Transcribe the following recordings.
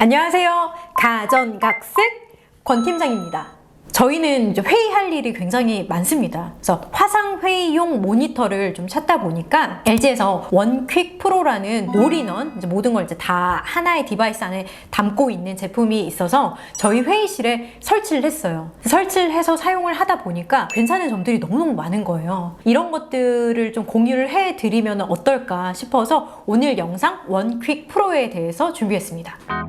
안녕하세요. 가전각색 권 팀장입니다. 저희는 회의할 일이 굉장히 많습니다. 그래서 화상 회의용 모니터를 좀 찾다 보니까 LG에서 원퀵 프로라는 올인원 모든 걸 이제 다 하나의 디바이스 안에 담고 있는 제품이 있어서 저희 회의실에 설치를 했어요. 설치를 해서 사용을 하다 보니까 괜찮은 점들이 너무너무 많은 거예요. 이런 것들을 좀 공유를 해 드리면 어떨까 싶어서 오늘 영상 원퀵 프로에 대해서 준비했습니다.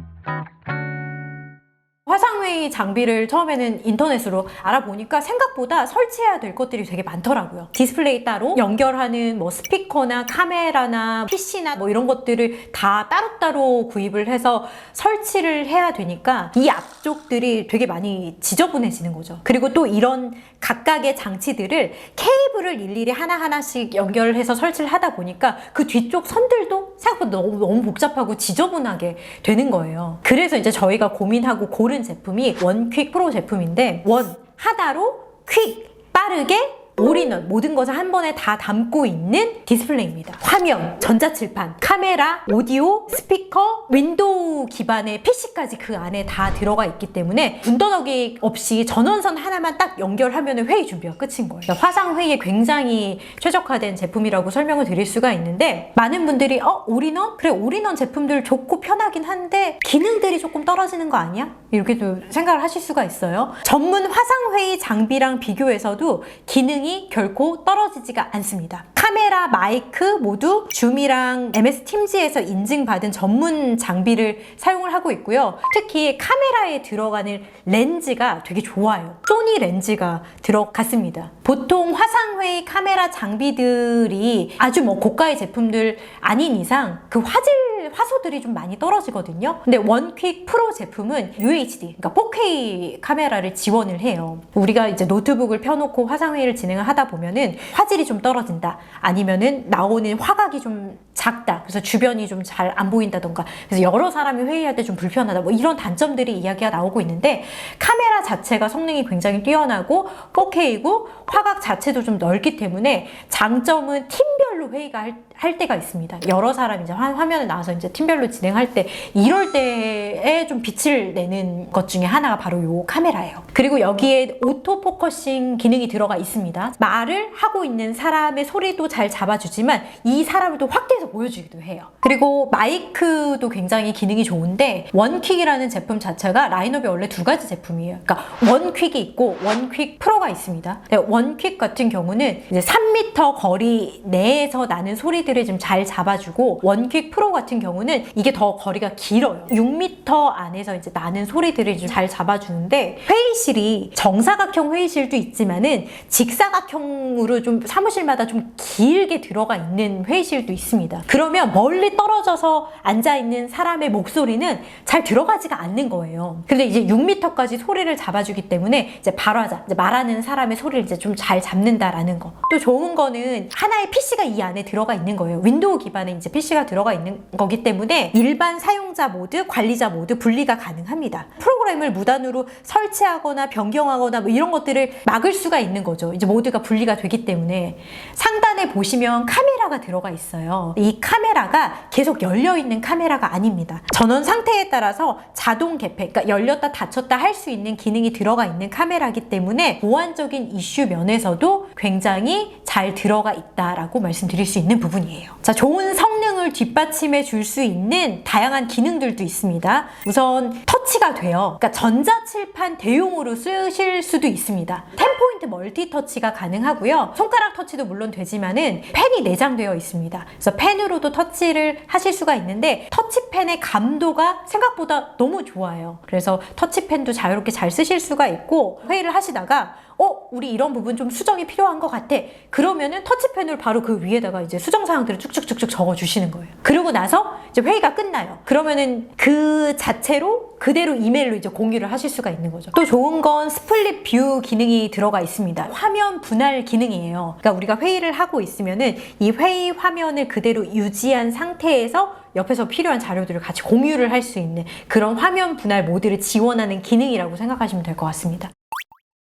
화상회의 장비를 처음에는 인터넷으로 알아보니까 생각보다 설치해야 될 것들이 되게 많더라고요. 디스플레이 따로 연결하는 뭐 스피커나 카메라나 PC나 뭐 이런 것들을 다 따로따로 구입을 해서 설치를 해야 되니까 이 앞쪽들이 되게 많이 지저분해지는 거죠. 그리고 또 이런 각각의 장치들을 케이블을 일일이 하나하나씩 연결을 해서 설치를 하다 보니까 그 뒤쪽 선들도 생각보다 너무, 너무 복잡하고 지저분하게 되는 거예요. 그래서 이제 저희가 고민하고 고른 제품이 원퀵 프로 제품인데 원 하나로 퀵 빠르게 올인원 모든 것을 한 번에 다 담고 있는 디스플레이입니다. 화면, 전자칠판, 카메라, 오디오, 스피커, 윈도우 기반의 PC까지 그 안에 다 들어가 있기 때문에 분더더기 없이 전원선 하나만 딱 연결하면 회의 준비가 끝인 거예요. 그러니까 화상 회의에 굉장히 최적화된 제품이라고 설명을 드릴 수가 있는데 많은 분들이 어 올인원? 그래 올인원 제품들 좋고 편하긴 한데 기능들이 조금 떨어지는 거 아니야? 이렇게 좀 생각을 하실 수가 있어요. 전문 화상 회의 장비랑 비교해서도 기능이 결코 떨어지지가 않습니다. 카메라, 마이크 모두 줌이랑 MS 팀즈에서 인증받은 전문 장비를 사용을 하고 있고요. 특히 카메라에 들어가는 렌즈가 되게 좋아요. 소니 렌즈가 들어갔습니다. 보통 화상회의 카메라 장비들이 아주 뭐 고가의 제품들 아닌 이상 그 화질 화소들이 좀 많이 떨어지거든요. 근데 원퀵 프로 제품은 UHD, 그러니까 4K 카메라를 지원을 해요. 우리가 이제 노트북을 펴놓고 화상회의를 진행을 하다 보면은 화질이 좀 떨어진다. 아니면은 나오는 화각이 좀 작다. 그래서 주변이 좀 잘 안 보인다던가. 그래서 여러 사람이 회의할 때 좀 불편하다. 뭐 이런 단점들이 이야기가 나오고 있는데 카메라 자체가 성능이 굉장히 뛰어나고 4K이고 화각 자체도 좀 넓기 때문에 장점은 팀별로 회의가 할, 할 때가 있습니다. 여러 사람이 이제 화, 화면에 나와서 이제 팀별로 진행할 때 이럴 때에 좀 빛을 내는 것 중에 하나가 바로 요 카메라예요. 그리고 여기에 오토 포커싱 기능이 들어가 있습니다. 말을 하고 있는 사람의 소리도 잘 잡아주지만 이 사람을 또 확대해서 보여주기도 해요. 그리고 마이크도 굉장히 기능이 좋은데 원퀵이라는 제품 자체가 라인업이 원래 두 가지 제품이에요. 그러니까 원퀵이 있고 원퀵 프로가 있습니다. 네, 원퀵 같은 경우는 이제 3m 거리 내에서 나는 소리들 을 좀 잘 잡아주고 원퀵 프로 같은 경우는 이게 더 거리가 길어요. 6m 안에서 이제 나는 소리들을 좀 잘 잡아주는데 회의실이 정사각형 회의실도 있지만은 직사각형으로 좀 사무실마다 좀 길게 들어가 있는 회의실도 있습니다. 그러면 멀리 떨어져서 앉아 있는 사람의 목소리는 잘 들어가지가 않는 거예요. 근데 이제 6m까지 소리를 잡아주기 때문에 이제 하자. 이제 말하는 사람의 소리를 이제 좀 잘 잡는다라는 거. 또 좋은 거는 하나의 PC가 이 안에 들어가 있는 거예요. 윈도우 기반의 이제 PC가 들어가 있는 거기 때문에 일반 사용자 모드, 관리자 모드 분리가 가능합니다. 프로그램을 무단으로 설치하거나 변경하거나 뭐 이런 것들을 막을 수가 있는 거죠. 이제 모두가 분리가 되기 때문에 상단에 보시면 카메라가 들어가 있어요. 이 카메라가 계속 열려 있는 카메라가 아닙니다. 전원 상태에 따라서 자동 개폐, 그러니까 열렸다 닫혔다 할 수 있는 기능이 들어가 있는 카메라이기 때문에 보안적인 이슈 면에서도 굉장히 잘 들어가 있다라고 말씀드릴 수 있는 부분이에요. 자, 좋은 성능을 뒷받침해 줄 수 있는 다양한 기능들도 있습니다. 우선 터치가 돼요. 그러니까 전자칠판 대용으로 쓰실 수도 있습니다. 10포인 트 멀티 터치가 가능하고요. 손가락 터치도 물론 되지만은 펜이 내장되어 있습니다. 그래서 펜으로도 터치를 하실 수가 있는데 터치펜의 감도가 생각보다 너무 좋아요. 그래서 터치펜도 자유롭게 잘 쓰실 수가 있고 회의를 하시다가 어, 우리 이런 부분 좀 수정이 필요한 것 같아. 그러면은 터치펜으로 바로 그 위에다가 이제 수정 사항들을 쭉쭉쭉쭉 적어 주시는 거예요. 그러고 나서 이제 회의가 끝나요. 그러면은 그 자체로 그대로 이메일로 이제 공유를 하실 수가 있는 거죠. 또 좋은 건 스플릿 뷰 기능이 들어가 있습니다. 화면 분할 기능이에요. 그러니까 우리가 회의를 하고 있으면은 이 회의 화면을 그대로 유지한 상태에서 옆에서 필요한 자료들을 같이 공유를 할 수 있는 그런 화면 분할 모드를 지원하는 기능이라고 생각하시면 될 것 같습니다.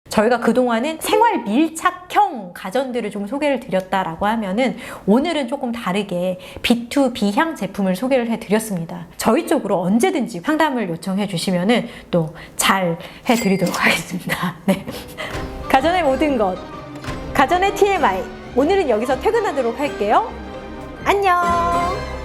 저희가 그동안은 생활 밀착형 가전들을 좀 소개를 드렸다라고 하면은 오늘은 조금 다르게 B2B향 제품을 소개를 해드렸습니다. 저희 쪽으로 언제든지 상담을 요청해 주시면은 또 잘 해드리도록 하겠습니다. 네. 가전의 모든 것. 가전의 TMI. 오늘은 여기서 퇴근하도록 할게요. 안녕!